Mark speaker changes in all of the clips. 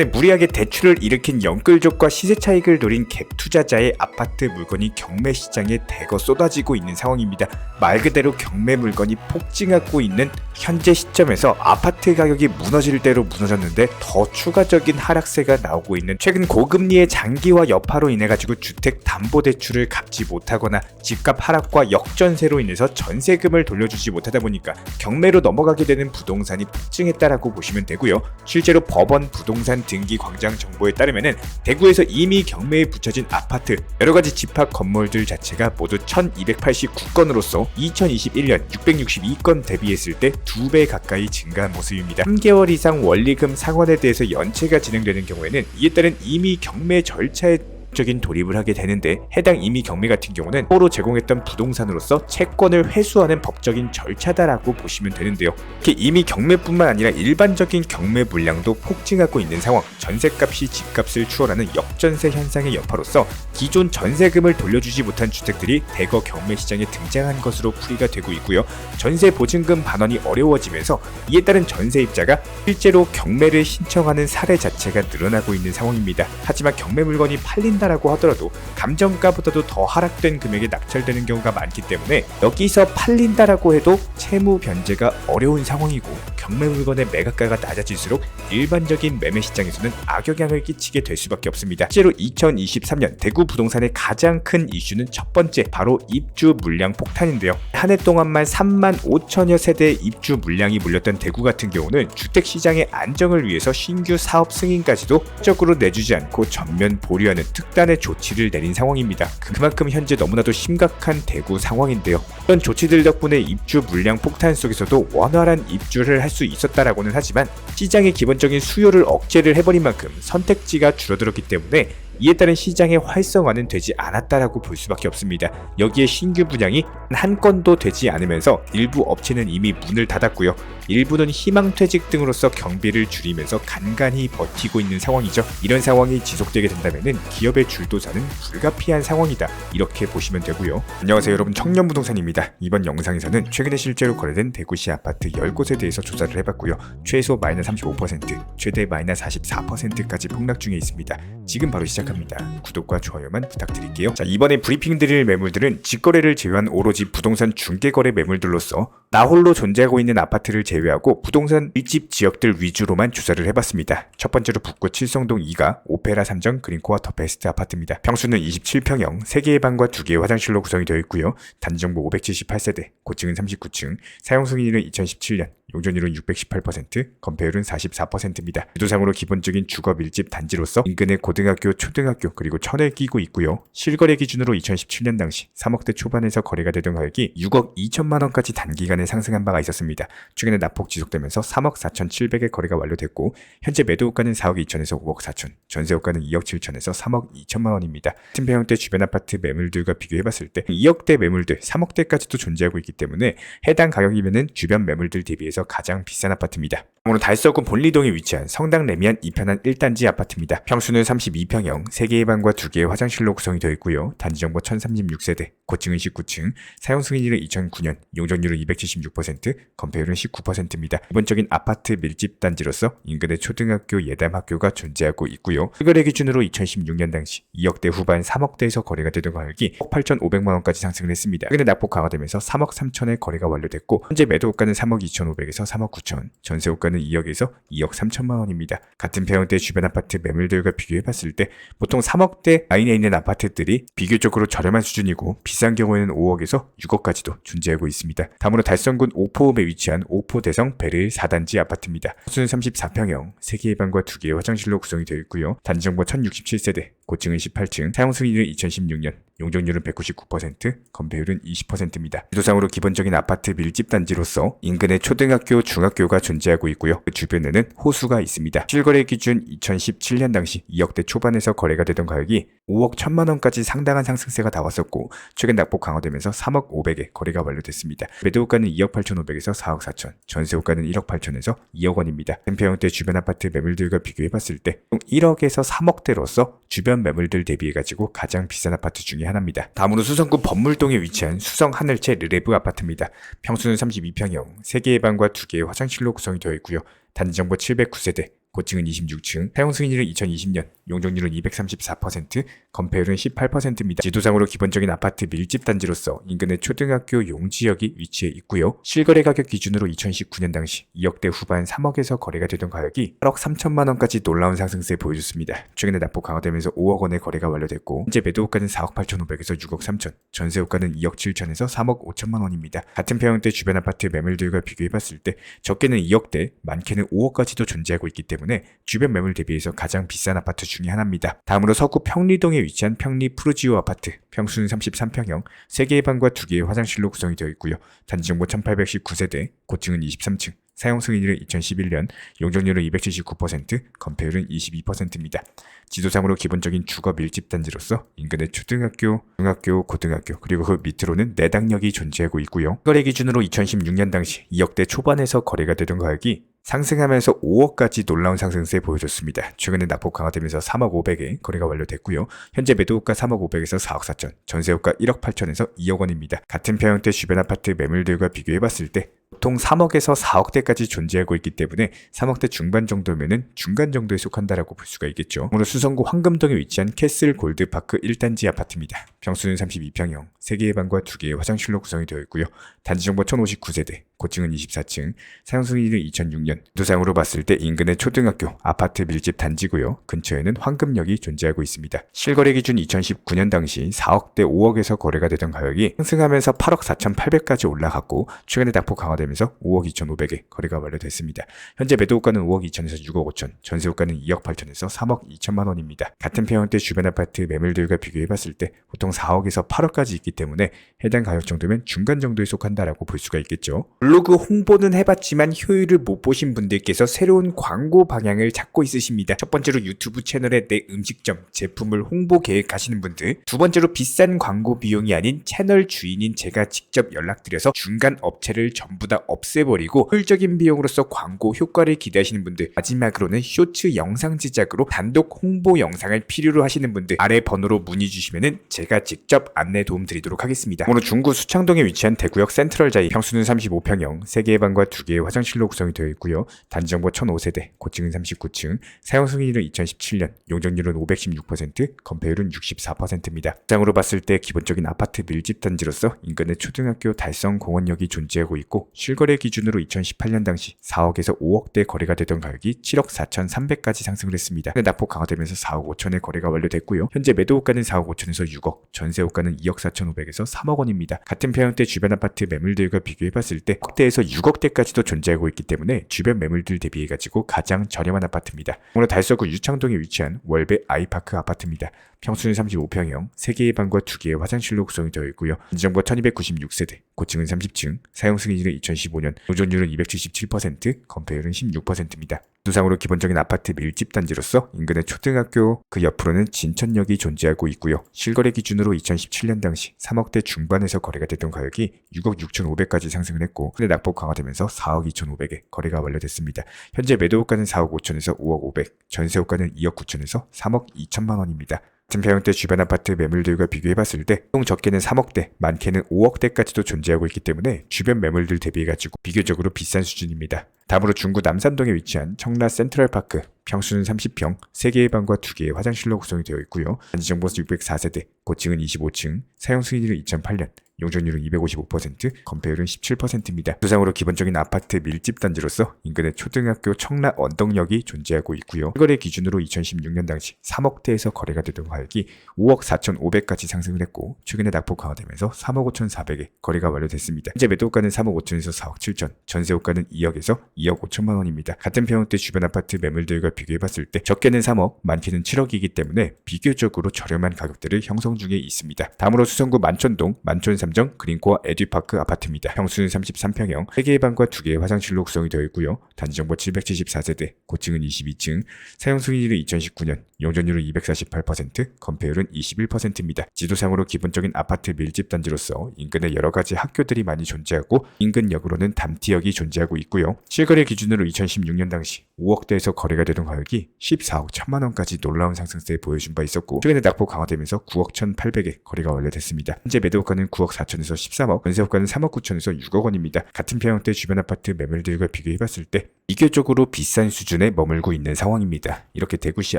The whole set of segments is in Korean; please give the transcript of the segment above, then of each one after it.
Speaker 1: 최근에 무리하게 대출을 일으킨 영끌족과 시세 차익을 노린 갭 투자자의 아파트 물건이 경매 시장에 대거 쏟아지고 있는 상황입니다. 말 그대로 경매 물건이 폭증하고 있는 현재 시점에서 아파트 가격이 무너질 대로 무너졌는데 더 추가적인 하락세가 나오고 있는 최근 고금리의 장기화 여파로 인해 가지고 주택 담보 대출을 갚지 못하거나 집값 하락과 역전세로 인해서 전세금을 돌려주지 못하다 보니까 경매로 넘어가게 되는 부동산이 폭증했다라고 보시면 되고요. 실제로 법원 부동산 등기 광장 정보에 따르면은 대구에서 이미 경매에 붙여진 아파트 여러 가지 집합 건물들 자체가 모두 1289건으로서 2021년 662건 대비했을 때두배 가까이 증가한 모습입니다. 3개월 이상 원리금 상환에 대해서 연체가 진행되는 경우에는 이에 따른 이미 경매 절차에 적인 돌입을 하게 되는데 해당 이미 경매 같은 경우는 서로 제공했던 부동산으로서 채권을 회수하는 법적인 절차다라고 보시면 되는데요. 특히 이미 경매뿐만 아니라 일반적인 경매 물량도 폭증하고 있는 상황, 전세값이 집값을 추월하는 역전세 현상의 여파로서 기존 전세금을 돌려주지 못한 주택들이 대거 경매 시장에 등장한 것으로 풀이가 되고 있고요. 전세 보증금 반환이 어려워지면서 이에 따른 전세 입자가 실제로 경매를 신청하는 사례 자체가 늘어나고 있는 상황입니다. 하지만 경매 물건이 팔린 팔린다라고 하더라도 감정가보다도 더 하락된 금액에 낙찰되는 경우가 많기 때문에 여기서 팔린다라고 해도 채무 변제가 어려운 상황이고 경매 물건의 매각가가 낮아질수록 일반적인 매매 시장에서는 악영향을 끼치게 될 수밖에 없습니다. 실제로 2023년 대구 부동산의 가장 큰 이슈는 첫 번째 바로 입주 물량 폭탄인데요. 한 해 동안만 3만 5천여 세대의 입주 물량이 몰렸던 대구 같은 경우는 주택 시장의 안정을 위해서 신규 사업 승인까지도 적으로 내주지 않고 전면 보류하는 특단의 조치를 내린 상황입니다. 그만큼 현재 너무나도 심각한 대구 상황인데요. 이런 조치들 덕분에 입주 물량 폭탄 속에서도 원활한 입주를 할 수 있었다라고는 하지만 시장의 기본적인 수요를 억제를 해버린 만큼 선택지가 줄어들었기 때문에 이에 따른 시장의 활성화는 되지 않았다라고 볼 수밖에 없습니다. 여기에 신규 분양이 한 건도 되지 않으면서 일부 업체는 이미 문을 닫았고요. 일부는 희망퇴직 등으로서 경비를 줄이면서 간간히 버티고 있는 상황이죠. 이런 상황이 지속되게 된다면 기업의 줄도사는 불가피한 상황이다. 이렇게 보시면 되고요. 안녕하세요 여러분 청년부동산입니다. 이번 영상에서는 최근에 실제로 거래된 대구시 아파트 10곳에 대해서 조사를 해봤고요. 최소 마이너스 35%, 최대 마이너스 44%까지 폭락 중에 있습니다. 지금 바로 시작 합니다. 구독과 좋아요만 부탁드릴게요. 자, 이번에 브리핑 드릴 매물들은 직거래를 제외한 오로지 부동산 중개거래 매물들로서 나홀로 존재하고 있는 아파트를 제외하고 부동산 일집 지역들 위주로만 조사를 해봤습니다. 첫 번째로 북구 칠성동 2가 오페라 3정 그린코아 더 베스트 아파트입니다. 평수는 27평형, 3개의 방과 2개의 화장실로 구성이 되어 있고요. 단지정보 578세대, 고층은 39층, 사용 승인은 2017년, 용적률은 618%, 건폐율은 44%입니다. 유도상으로 기본적인 주거 밀집 단지로서 인근의 고등학교, 초등학교 그리고 천을 끼고 있고요. 실거래 기준으로 2017년 당시 3억대 초반에서 거래가 되던 가격이 6억 2천만 원까지 단기간에 상승한 바가 있었습니다. 최근에 낙폭 지속되면서 3억 4천7백의 거래가 완료됐고 현재 매도가는 4억 2천에서 5억 4천, 전세호가는 2억 7천에서 3억 2천만 원입니다. 팀평형대 주변 아파트 매물들과 비교해봤을 때 2억대 매물들, 3억대까지도 존재하고 있기 때문에 해당 가격이면은 주변 매물들 대비해서 중에서 가장 비싼 아파트입니다. 오늘 달서구 본리동에 위치한 성당 레미안 이편한 1단지 아파트입니다. 평수는 32평형, 3개의 방과 2개의 화장실로 구성이 되어 있고요. 단지 정보 1036세대, 고층은 19층, 사용 승인일은 2009년, 용적률은 276%, 건폐율은 19%입니다. 기본적인 아파트 밀집 단지로서 인근의 초등학교 예담학교가 존재하고 있고요. 실거래 기준으로 2016년 당시 2억대 후반 3억대에서 거래가 되던 가격이 1억 8,500만 원까지 상승을 했습니다. 최근에 낙폭 강화되면서 3억 3천에 거래가 완료됐고 현재 매도가는 3억 2,500에 서 3억 9천, 전세호가 가격은 2억에서 2억 3천만 원입니다. 같은 평형대 주변 아파트 매물들과 비교해봤을 때 보통 3억대 라인에 있는 아파트들이 비교적으로 저렴한 수준이고 비싼 경우에는 5억에서 6억까지도 존재하고 있습니다. 다음으로 달성군 오포읍에 위치한 오포대성 베르 4단지 아파트입니다. 수는 34평형, 3개의 방과 2개의 화장실로 구성이 되어 있고요. 단지정보 1067세대, 고층은 18층, 사용 승인은 2016년, 용적률은 199%, 건폐율은 20%입니다. 지도상으로 기본적인 아파트 밀집 단지로서 인근의 초등학교, 중학교가 존재하고 있고요. 그 주변에는 호수가 있습니다. 실거래 기준 2017년 당시 2억대 초반에서 거래가 되던 가격이 5억 1천만 원까지 상당한 상승세가 나왔었고 최근 낙폭 강화되면서 3억 500에 거래가 완료됐습니다. 매도가는 2억 8천 5백에서 4억 4천, 전세호가는 1억 8천에서 2억 원입니다. 템페형대 주변 아파트 매물들과 비교해봤을 때 1억에서 3억대로서 주변 매물들 대비해가지고 가장 비싼 아파트 중에 하나입니다. 다음으로 수성구 법물동에 위치한 수성 하늘채 르레브 아파트입니다. 평수는 32평형, 3개의 방과 2개의 화장실로 구성이 되어 있고요. 단지 정보 709세대, 고층은 26층, 사용 승인율은 2020년, 용적률은 234%, 건폐율은 18%입니다. 지도상으로 기본적인 아파트 밀집 단지로서 인근의 초등학교 용지역이 위치해 있고요. 실거래 가격 기준으로 2019년 당시 2억대 후반 3억에서 거래가 되던 가격이 8억 3천만 원까지 놀라운 상승세 보여줬습니다. 최근에 납부 강화되면서 5억 원의 거래가 완료됐고 현재 매도가는 4억 8천5백에서 6억 3천, 전세호가는 2억 7천에서 3억 5천만 원입니다. 같은 평형대 주변 아파트 매물들과 비교해봤을 때 적게는 2억대, 많게는 5억까지도 존재하고 있기 때문에 주변 매물 대비해서 가장 비싼 아파트 중에 하나입니다. 다음으로 서구 평리동에 위치한 평리 푸르지오 아파트, 평수는 33평형, 3개의 방과 2개의 화장실로 구성이 되어 있고요. 단지 정보 1819세대, 고층은 23층, 사용 승인율은 2011년, 용적률은 279%, 건폐율은 22%입니다. 지도상으로 기본적인 주거 밀집 단지로서 인근의 초등학교, 중학교, 고등학교 그리고 그 밑으로는 내당역이 존재하고 있고요. 거래 기준으로 2016년 당시 2억대 초반에서 거래가 되던 가격이 상승하면서 5억까지 놀라운 상승세 보여줬습니다. 최근에 납부 강화되면서 3억 5백에 거래가 완료됐고요. 현재 매도가 3억 5백에서 4억 4천, 전세호가 1억 8천에서 2억 원입니다. 같은 평형대 주변 아파트 매물들과 비교해봤을 때 보통 3억에서 4억대까지 존재하고 있기 때문에 3억대 중반 정도면은 중간 정도에 속한다라고 볼 수가 있겠죠. 오늘 수성구 황금동에 위치한 캐슬 골드파크 1단지 아파트입니다. 평수는 32평형, 3개의 방과 2개의 화장실로 구성이 되어 있고요. 단지 정보 1059세대, 고층은 24층, 사용 승인은 2006년, 두상으로 봤을 때 인근의 초등학교, 아파트 밀집 단지고요. 근처에는 황금역이 존재하고 있습니다. 실거래 기준 2019년 당시 4억대 5억에서 거래가 되던 가격이 상승하면서 8억 4,800까지 올라갔고 최근에 낙폭 강화 되면서 5억 2,500에 거래가 완료됐습니다. 현재 매도가는 5억 2천에서 6억 5천, 전세호가는 2억 8천에서 3억 2천만 원입니다. 같은 평형대 주변 아파트 매물들과 비교해봤을 때 보통 4억에서 8억까지 있기 때문에 해당 가격 정도면 중간 정도에 속한다라고 볼 수가 있겠죠. 블로그 홍보는 해봤지만 효율을 못 보신 분들께서 새로운 광고 방향을 찾고 있으십니다. 첫 번째로 유튜브 채널에 내 음식점, 제품을 홍보 계획하시는 분들, 두 번째로 비싼 광고 비용이 아닌 채널 주인인 제가 직접 연락드려서 중간 업체를 전부 다 없애버리고 효율적인 비용으로서 광고 효과를 기대하시는 분들, 마지막으로는 쇼츠 영상 제작으로 단독 홍보 영상을 필요로 하시는 분들 아래 번호로 문의 주시면은 제가 직접 안내 도움 드리도록 하겠습니다. 오늘 중구 수창동에 위치한 대구역 센트럴 자이 평수는 35평형, 3개의 방과 2개의 화장실로 구성이 되어 있고요. 단지 정보 1005세대, 고층은 39층, 사용 승인율은 2017년, 용적률은 516%, 건폐율은 64%입니다. 장으로 봤을 때 기본적인 아파트 밀집 단지로서 인근의 초등학교 달성 공원역이 존재하고 있고 실거래 기준으로 2018년 당시 4억에서 5억대 거래가 되던 가격이 7억 4,300까지 상승을 했습니다. 낙폭 강화되면서 4억 5천에 거래가 완료됐고요. 현재 매도가는 4억 5천에서 6억, 전세호가는 2억 4,500에서 3억 원입니다. 같은 평형대 주변 아파트 매물들과 비교해봤을 때 억대에서 6억대까지도 존재하고 있기 때문에 주변 매물들 대비해가지고 가장 저렴한 아파트입니다. 오늘 달서구 유창동에 위치한 월배 아이파크 아파트입니다. 평수는 35평형, 3개의 방과 2개의 화장실로 구성이 되어 있고요. 인정부 1296세대, 고층은 30층, 사용 승인율은 2015년, 노전율은 277%, 건폐율은 16%입니다. 두상으로 기본적인 아파트 밀집 단지로서 인근의 초등학교 그 옆으로는 진천역이 존재하고 있고요. 실거래 기준으로 2017년 당시 3억대 중반에서 거래가 됐던 가격이 6억 6,500까지 상승을 했고 근데 낙폭 강화되면서 4억 2,500에 거래가 완료됐습니다. 현재 매도가는 4억 5천에서 5억 500, 전세호가는 2억 9천에서 3억 2천만 원입니다. 같은 주변 아파트 매물들과 비교해봤을 때 총 적게는 3억대, 많게는 5억대까지도 존재하고 있기 때문에 주변 매물들 대비해가지고 비교적으로 비싼 수준입니다. 다음으로 중구 남산동에 위치한 청라 센트럴파크 평수는 30평, 3개의 방과 2개의 화장실로 구성이 되어 있고요. 단지 정보 604세대, 고층은 25층, 사용 승인율은 2008년, 용적률은 255%, 건폐율은 17%입니다. 두상으로 기본적인 아파트 밀집 단지로서 인근의 초등학교 청라 언덕역이 존재하고 있고요. 거래 기준으로 2016년 당시 3억대에서 거래가 되던 가격이 5억 4,500까지 상승을 했고 최근에 낙폭 강화되면서 3억 5,400에 거래가 완료됐습니다. 현재 매도가는 3억 5천에서 4억 7천, 전세호가는 2억에서 2억 5천만 원입니다. 같은 평형대 주변 아파트 매물 들과 비교해봤을 때 적게는 3억, 많게는 7억이기 때문에 비교적으로 저렴한 가격대를 형성 중에 있습니다. 다음으로 수성구 만촌동 만촌 3정 그린코어 에듀파크 아파트입니다. 평수는 33평형, 3개의 방과 2개의 화장실로 구성이 되어 있고요. 단지 정보 774세대, 고층은 22층, 사용 승인율은 2019년, 용적률은 248%, 건폐율은 21%입니다. 지도상으로 기본적인 아파트 밀집 단지로서 인근에 여러 가지 학교들이 많이 존재하고 인근 역으로는 담티역이 존재하고 있고요. 실거래 기준으로 2016년 당시 5억대에서 거래가 되던 가격이 14억 1천만 원까지 놀라운 상승세에 보여준 바 있었고 최근에 낙폭 강화되면서 9억 1,800에 거래가 완료됐습니다. 현재 매도가는 9억 4천에서 13억, 전세호가는 3억 9천에서 6억 원입니다. 같은 평형대 주변 아파트 매물들과 비교해봤을 때 비교적으로 비싼 수준에 머물고 있는 상황입니다. 이렇게 대구시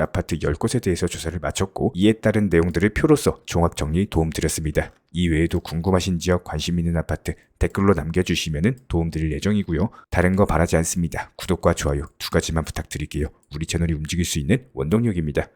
Speaker 1: 아파트 10곳에 대해서 조사를 마쳤고 이에 따른 내용들을 표로서 종합 정리 도움드렸습니다. 이 외에도 궁금하신 지역 관심 있는 아파트 댓글로 남겨주시면 도움드릴 예정이고요. 다른 거 바라지 않습니다. 구독과 좋아요 두 가지만 부탁드릴게요. 우리 채널이 움직일 수 있는 원동력입니다.